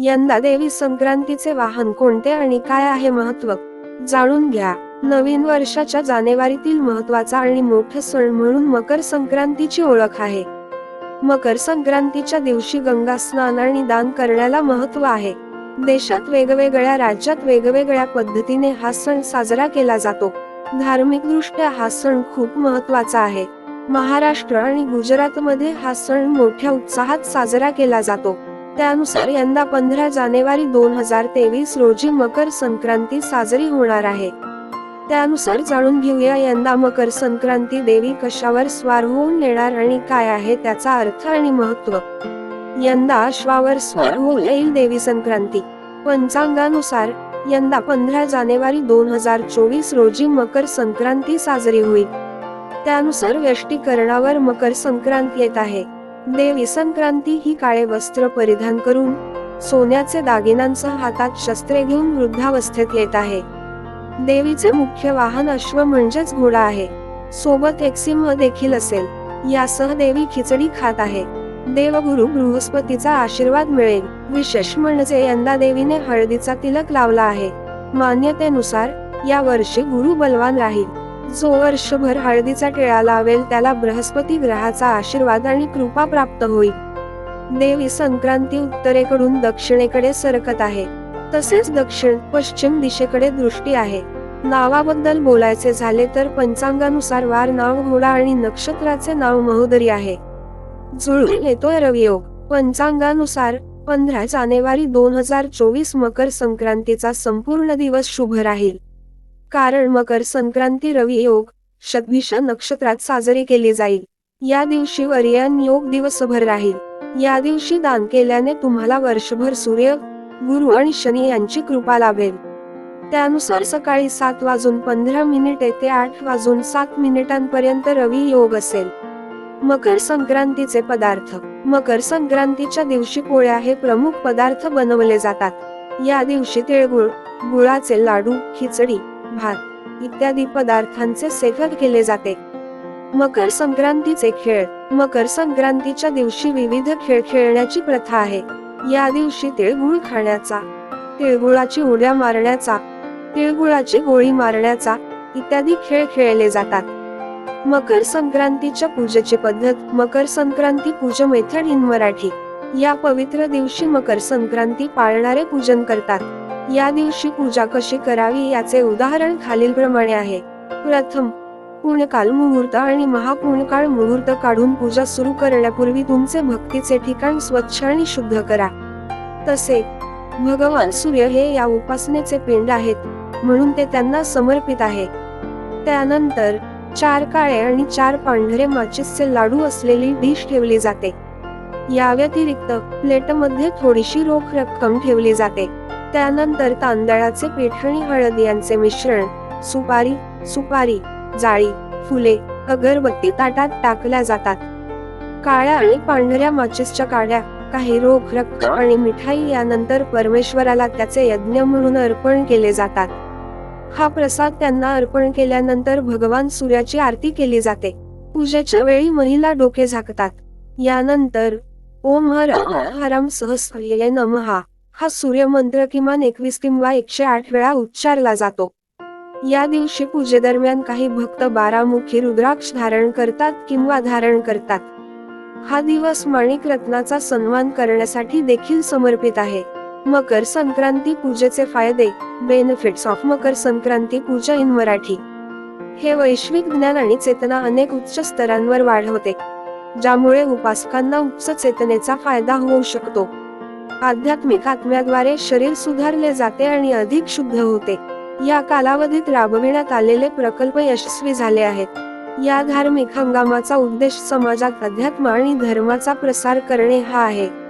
यंदा देवी संक्रांतीचे वाहन कोणते आणि काय आहे महत्त्व जाणून घ्या. नवीन वर्षाच्या जानेवारीतील महत्त्वाचा आणि मोठा सण म्हणून मकर संक्रांतीची ओळख आहे. मकर संक्रांतीच्या दिवशी गंगा स्नान आणि दान करण्याला महत्त्व आहे. देशात वेगवेगळ्या राज्यात वेगवेगळ्या पद्धतीने हा सण साजरा केला जातो. धार्मिक दृष्ट्या हा सण खूप महत्त्वाचा आहे. महाराष्ट्र आणि गुजरातमध्ये हा सण मोठ्या उत्साहात साजरा केला जातो. त्यानुसार यंदा पंधरा जानेवारी दोन हजार तेवीस रोजी मकर संक्रांती साजरी होणार आहे. त्यानुसार जाणून घेऊया यंदा मकर संक्रांती देवी कशावर स्वार होऊन येणार आणि काय आहे त्याचा अर्थ आणि महत्त्व यंदा अश्वावर स्वार होऊन येईल देवी संक्रांती. पंचांगानुसार यंदा पंधरा जानेवारी दोन हजार चोवीस रोजी मकर संक्रांती साजरी होईल. त्यानुसार व्यष्टीकरणावर मकर संक्रांत येत आहे. देवी संक्रांती ही काळे वस्त्र परिधान करून सोन्याचे दागिन्यांसह हातात शस्त्रे घेऊन वृद्धावस्थेत येत आहे. देवीचे मुख्य वाहन अश्व म्हणजेच घोडा आहे. सोबत एक सिंह देखील असेल. यासह देवी खिचडी खात आहे. देवगुरु बृहस्पतीचा आशीर्वाद मिळेल. विशेष म्हणजे यंदा देवीने हळदीचा तिलक लावला आहे. मान्यतेनुसार या वर्षी गुरु बलवान राहील. जो वर्षभर हळदीचा टिळा लावेल त्याला बृहस्पती ग्रहाचा आशीर्वाद आणि कृपा प्राप्त होईल. देवी संक्रांती उत्तरेकडून दक्षिणेकडे सरकत आहे. तसेच दक्षिण पश्चिम दिशेकडे दृष्टी आहे. नावाबद्दल बोलायचे झाले तर पंचांगानुसार वार नाव घोडा आणि नक्षत्राचे नाव महोदरी आहे. जुळून येतोय रवियोग. पंचांगानुसार पंधरा जानेवारी दोन हजार चोवीस मकर संक्रांतीचा संपूर्ण दिवस शुभ राहील. कारण मकर संक्रांती रवी योग शतभिषा नक्षत्रात साजरी केली जाईल. या दिवशी वर्यान योग दिवसभर राहील. या दिवशी दान केल्याने तुम्हाला वर्षभर सूर्य गुरु आणि शनी यांची कृपा लाभेल. त्यानुसार सकाळी सात वाजून पंधरा मिनिटे ते आठ वाजून सात मिनिटांपर्यंत रवी योग असेल. मकर संक्रांतीचे पदार्थ. मकर संक्रांतीच्या दिवशी पोळ्या हे प्रमुख पदार्थ बनवले जातात. या दिवशी तिळगुळ गुळाचे लाडू खिचडी भात इत्यादी पदार्थांचे सेवन केले जाते. मकर संक्रांतीचे खेळ मकर संक्रांतीच्या दिवशी विविध खेळ खेळण्याची प्रथा आहे. या दिवशी तिळगुळ खाण्याचा तिळगुळाची उड्या मारण्याचा तिळगुळाची गोळी मारण्याचा इत्यादी खेळ खेळले जातात. मकर संक्रांतीच्या पूजेची पद्धत मकर संक्रांती पूजा मेथड इन मराठी. या पवित्र दिवशी मकर संक्रांती पाळणारे पूजन करतात. या दिवशी पूजा कशी करावी याचे उदाहरण खालीलप्रमाणे आहे. प्रथम पूर्णकाल मुहूर्त आणि महापूर्णकाळ मुहूर्त काढून पूजा सुरू करण्यापूर्वी तुमचे भक्तीचे ठिकाण स्वच्छ आणि शुद्ध करा. तसे भगवान सूर्य हे या उपासनेचे पिंड आहेत म्हणून ते त्यांना समर्पित आहे. त्यानंतर चार काळे आणि चार पांढरे माचिसचे लाडू असलेली डिश ठेवली जाते. या व्यतिरिक्त प्लेटमध्ये थोडीशी रोख रक्कम ठेवली जाते. त्यानंतर तांदळाचे पीठ आणि हळद यांचे मिश्रण सुपारी सुपारी जाळी फुले अगरबत्ती ताटात टाकल्या जातात काळ्या आणि पांढऱ्या माचीसच्या काड्या काही रोख रक्कम आणि मिठाई यानंतर परमेश्वराला त्याचे यज्ञ म्हणून अर्पण केले जातात हा प्रसाद त्यांना अर्पण केल्यानंतर भगवान सूर्याची आरती केली जाते पूजेच्या वेळी महिला डोके झाकतात यानंतर ओम हर हरम सहस्र्य नमहा हा सूर्यमंत्र किमान एकवीस किंवा एकशे आठ वेळा उच्चारला जातो. या दिवशी पूजेदरम्यान काही भक्त बारामुखी रुद्राक्ष धारण करतात किंवा धारण करतात. हा दिवस माणिक रत्नाचा सन्मान करण्यासाठी देखील समर्पित आहे. मकर संक्रांती पूजेचे फायदे benefits of Makar Sankranti puja in Marathi. हे वैश्विक ज्ञान आणि चेतना अनेक उच्च स्तरांवर वाढवते ज्यामुळे उपासकांना उच्च चेतनेचा फायदा होऊ शकतो. आध्यात्मिक आत्म्याद्वारे शरीर सुधारले जाते आणि अधिक शुद्ध होते. या कालावधीत राबविण्यात आलेले प्रकल्प यशस्वी झाले आहेत. या धार्मिक हंगामाचा उद्देश समाजात अध्यात्म आणि धर्माचा प्रसार करणे हा आहे.